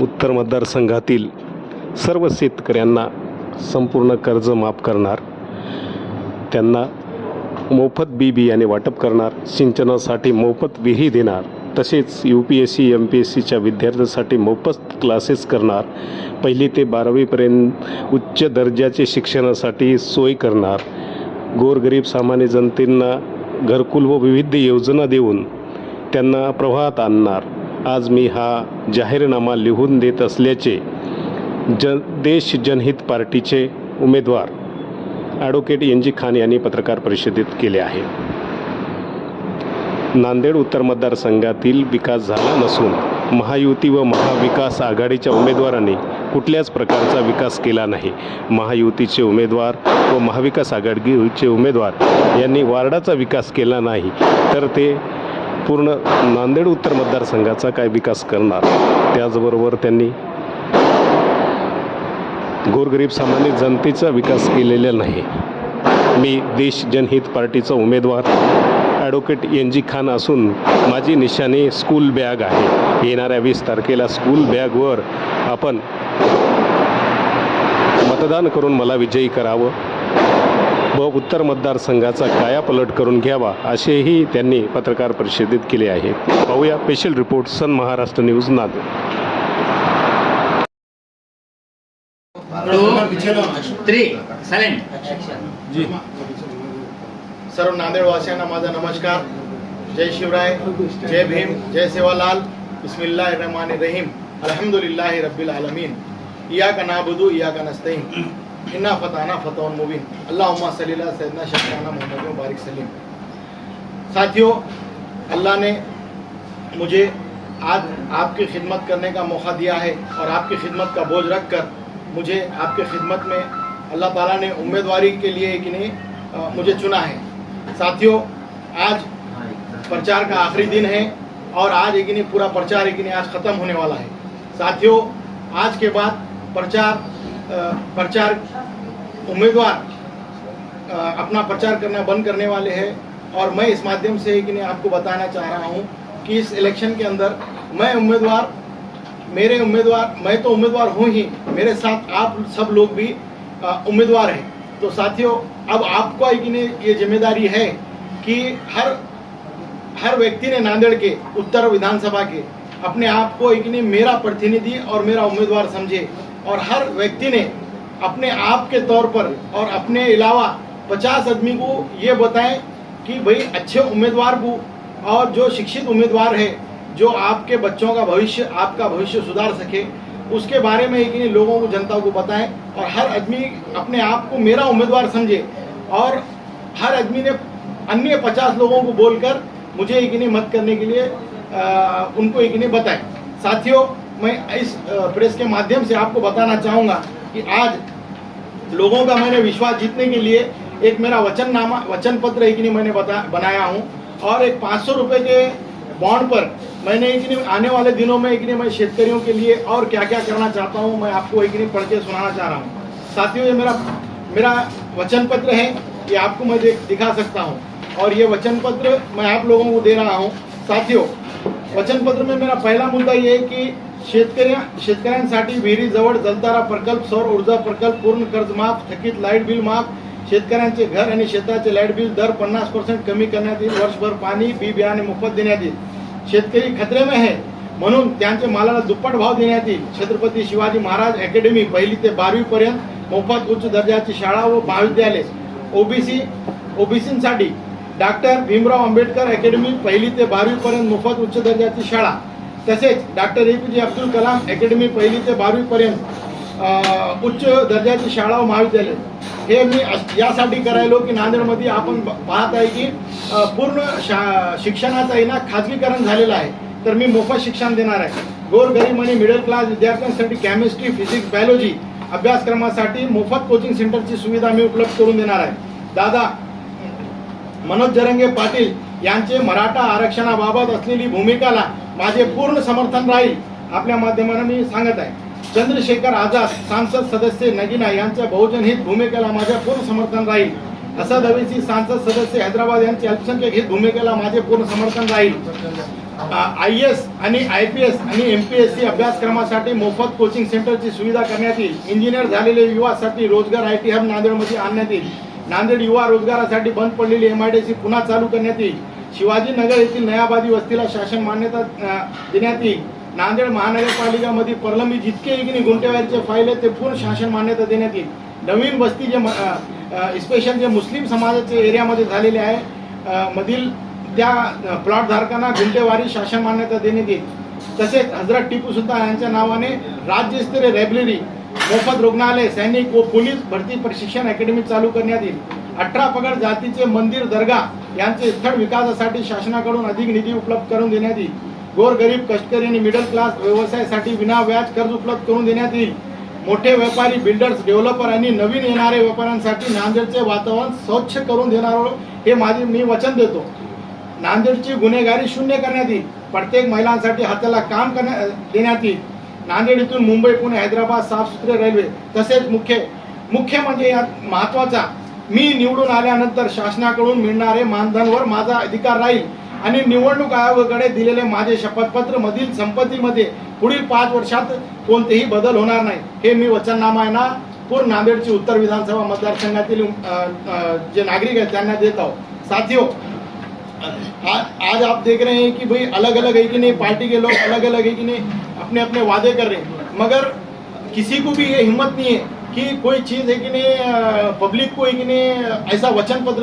उत्तर मतदारसंघातील सर्व शेतकऱ्यांना संपूर्ण कर्ज माफ करणार. त्यांना मोफत बी बियाणे वाटप करणार. सिंचनासाठी मोफत विही देणार. तसेच U P S C M P S सीच्या विद्यार्थ्यांसाठी मोफत क्लासेस करणार. पहिली ते बारावीपर्यंत उच्च दर्जाचे शिक्षणासाठी सोय करणार. गोरगरीब सामान्य जनतेंना घरकुल व विविध योजना देऊन त्यांना प्रवाहात आणणार. आज मी हा जाहीरनामा लिहून देत असल्याचे जन देश जनहित पार्टीचे उमेदवार ॲडव्होकेट एन जी खान यांनी पत्रकार परिषदेत केले आहे. नांदेड उत्तर मतदारसंघातील विकास झाला नसून महायुती व महाविकास आघाडीच्या उमेदवारांनी कुठल्याच प्रकारचा विकास केला नाही. महायुतीचे उमेदवार व महाविकास आघाडीचे उमेदवार यांनी वार्डाचा विकास केला नाही तर ते पूर्ण नांदेड उत्तर मतदारसंघाचा काय विकास करणार त्याचबरोबर त्यांनी गोरगरीब सामान्य जनतेचा विकास केलेला नाही. मी देश जनहित पार्टीचा उमेदवार ॲडव्होकेट एन जी खान असून माझी निशाणी स्कूल बॅग आहे. येणाऱ्या वीस तारखेला स्कूल बॅगवर आपण मतदान करून मला विजयी करावं. व उत्तर मतदारसंघाचा कायापलट करून घ्यावा असेही त्यांनी पत्रकार परिषदेत केले आहे. पाहूया special report Sun Maharashtra news Nanded. Two three silent सर्व नांदेडवासियांना माझा नमस्कार. जय शिवराय जय भीम जय सेवालाल. बिस्मिल्लाह रहमान रहीम अल्हम्दुलिल्लाह रब्बिल आलमीन. इया का नाबुदू इया का नस्तईन. इन्ना फताना फतवन मुबीन अल्लाहुम्मा सल्ली अला सैयदना शफीना मोहम्मद बारिक सलीम साथियों अल्लाह ने मुझे आज आपकी खिदमत करने का मौका दिया है और आपकी खिदमत का बोझ रख कर मुझे आपके खिदमत में अल्लाह ताला ने उम्मीदवारी के लिए कि नहीं मुझे चुना है साथियों आज प्रचार का आखिरी दिन है और आज एक नहीं पूरा प्रचार एक नहीं आज ख़त्म होने वाला है साथियों आज के बाद प्रचार प्रचार उम्मीदवार अपना प्रचार करना बंद करने वाले हैं। और मैं इस माध्यम से कि नहीं आपको बताना चाह रहा हूँ कि इस इलेक्शन के अंदर मैं उम्मीदवार, मेरे उम्मीदवार, मैं तो उम्मीदवार हूँ ही, मेरे साथ आप सब लोग भी उम्मीदवार हैं। तो साथियों, अब आपको कि नहीं ये ज़िम्मेदारी है कि हर हर व्यक्ति ने नांदेड़ के, उत्तर विधानसभा के, अपने आप को एक नहीं मेरा प्रतिनिधि और मेरा उम्मीदवार समझे। और हर व्यक्ति ने अपने आप के तौर पर और अपने अलावा पचास आदमी को ये बताएँ कि भाई अच्छे उम्मीदवार को और जो शिक्षित उम्मीदवार है जो आपके बच्चों का भविष्य आपका भविष्य सुधार सके उसके बारे में एक लोगों को जनता को बताएँ और हर आदमी अपने आप को मेरा उम्मीदवार समझे। और हर आदमी ने अन्य पचास लोगों को बोलकर मुझे एक मत करने के लिए आ, उनको एक बताएँ। साथियों मैं इस प्रेस के माध्यम से आपको बताना चाहूँगा कि आज लोगों का मैंने विश्वास जीतने के लिए एक मेरा वचननामा वचन पत्र एक नहीं मैंने बता, बनाया हूँ। और एक पाँच सौ रुपये के बॉन्ड पर मैंने एक नहीं आने वाले दिनों में एक नहीं मैं शेतकरियों के लिए और क्या क्या करना चाहता हूँ, मैं आपको एक नहीं पढ़ के सुनाना चाह रहा हूँ। साथियों, ये मेरा मेरा वचन पत्र है, ये आपको मैं दिखा सकता हूँ। और ये वचन पत्र मैं आप लोगों को दे रहा हूँ। साथियों वचन पत्र में मेरा पहिला मुद्दा ये है की शेतकऱ्या शेतकऱ्यांसाठी विहिरीजवळ जलतारा प्रकल्प सौर ऊर्जा प्रकल्प पूर्ण कर्ज माफ थकीत लाइट बिल माफ शेतकऱ्यांचे घर आणि शेताचे लाइट बिल दर पन्नास पर्सेंट कमी करण्यात येईल वर्षभर पाणी बी बियाणे मोफत देण्यात येईल. शेतकरी खतरे आहे. म्हणून त्यांच्या मालाला दुप्पट भाव देण्यात येईल. छत्रपती शिवाजी महाराज अकॅडमी पहिली ते बारावी पर्यंत मोफत उच्च दर्जाची शाळा व महाविद्यालय. ओबीसी ओबीसीसाठी डॉक्टर भीमराव आंबेडकर अकॅडमी पहिली ते बारावी पर्यंत मोफत उच्च दर्जाची शाळा. तसेच डॉक्टर ए पी जे अब्दुल कलाम अकॅडमी पहिली ते बारावी पर्यंत उच्च दर्जाची शाळा व महाविद्यालय. हे मी यासाठी करायलो की नांदेडमध्ये आपण पाहत आहे की पूर्ण शा शिक्षणाचा आहे ना खाजगीकरण झालेलं आहे. तर मी मोफत शिक्षण देणार आहे. गोरगरीब आणि मिडल क्लास विद्यार्थ्यांसाठी केमिस्ट्री फिजिक्स बायोलॉजी अभ्यासक्रमासाठी मोफत कोचिंग सेंटरची सुविधा मी उपलब्ध करून देणार आहे. दादा मनोज जरंगे पाटील यांचे मराठा आरक्षणाबाबत असलेली भूमिकाला माझे पूर्ण समर्थन राहील आपल्या माध्यमानं मी सांगत आहे. चंद्रशेखर आझाद सांसद सदस्य नगिना यांच्या बहुजन हित भूमिकेला माझ्या पूर्ण समर्थन राहील. असद अवेसी सांसद सदस्य हैदराबाद यांची अल्पसंख्यक हित भूमिकेला माझे पूर्ण समर्थन राहील. आय एस आणि आय पी एस आणि एम पी एस सी अभ्यासक्रमासाठी मोफत कोचिंग सेंटरची सुविधा करण्यात येईल. इंजिनियर झालेले युवासाठी रोजगार आय टी हब नांदेडमध्ये आणण्यात येईल. नांदेड युवा रोजगारासाठी बंद पडलेली एम आय डी सी पुन्हा चालू करण्यात येईल. शिवाजीनगर येथील नयाबादी वस्तीला शासन मान्यता देण्यात येईल. नांदेड महानगरपालिकामध्ये प्रलंबित जितके इकडे गुंटेवारीचे फाईल आहेत ते पूर्ण शासन मान्यता देण्यात येईल. नवीन वस्ती जे स्पेशल जे मुस्लिम समाजाचे एरियामध्ये झालेले आहे मधील त्या प्लॉटधारकांना गुंटेवारी शासन मान्यता देण्यात येईल. तसेच हजरत टिपू सुलतान यांच्या नावाने राज्यस्तरीय लायब्ररी मोफत रुग्णालय सैनिक व पोलीस भरती प्रशिक्षण अकॅडमी चालू करण्यात येईल. अठरा पगड जातीचे मंदिर दर्गा यांचे स्थळ विकासासाठी शासनाकडून अधिक निधी उपलब्ध करून देण्यात येईल. गोरगरीब कष्टकरी आणि मिडल क्लास व्यवसायासाठी विना व्याज कर्ज उपलब्ध करून देण्यात येईल. मोठे व्यापारी बिल्डर्स डेव्हलपर आणि नवीन येणाऱ्या व्यापाऱ्यांसाठी नांदेडचे वातावरण स्वच्छ करून देणार हे माझे मी वचन देतो. नांदेडची गुन्हेगारी शून्य करण्यात येईल. प्रत्येक महिलांसाठी हाताला काम करण्या देण्यात येईल. नांदेड इथून मुंबई पुणे हैदराबाद साफसुथरे रेल्वे तसेच मुख्य मुख्य म्हणजे यात महत्त्वाचा मी निवडून आल्यानंतर शासनाकडून मिळणारे मानधनवर माझा अधिकार राहील आणि निवडणूक आयोगाकडे दिलेले माझे शपथपत्र मधील संपत्तीमध्ये पुढील पाच वर्षात कोणतेही बदल होणार नाही. हे मी वचननामा आहे ना पूर्ण नांदेडची उत्तर विधानसभा मतदारसंघातील जे नागरिक आहेत त्यांना देत आहोत. साथियों आज आज आप देख रहे हैं कि भाई अलग अलग है कि नहीं? पार्टी के लोग अलग अलग है कि नहीं? अपने अपने वादे कर रहे हैं। मगर किसी को भी ये हिम्मत नहीं है कि कोई चीज़ है कि नहीं पब्लिक को है कि नहीं ऐसा वचन पत्र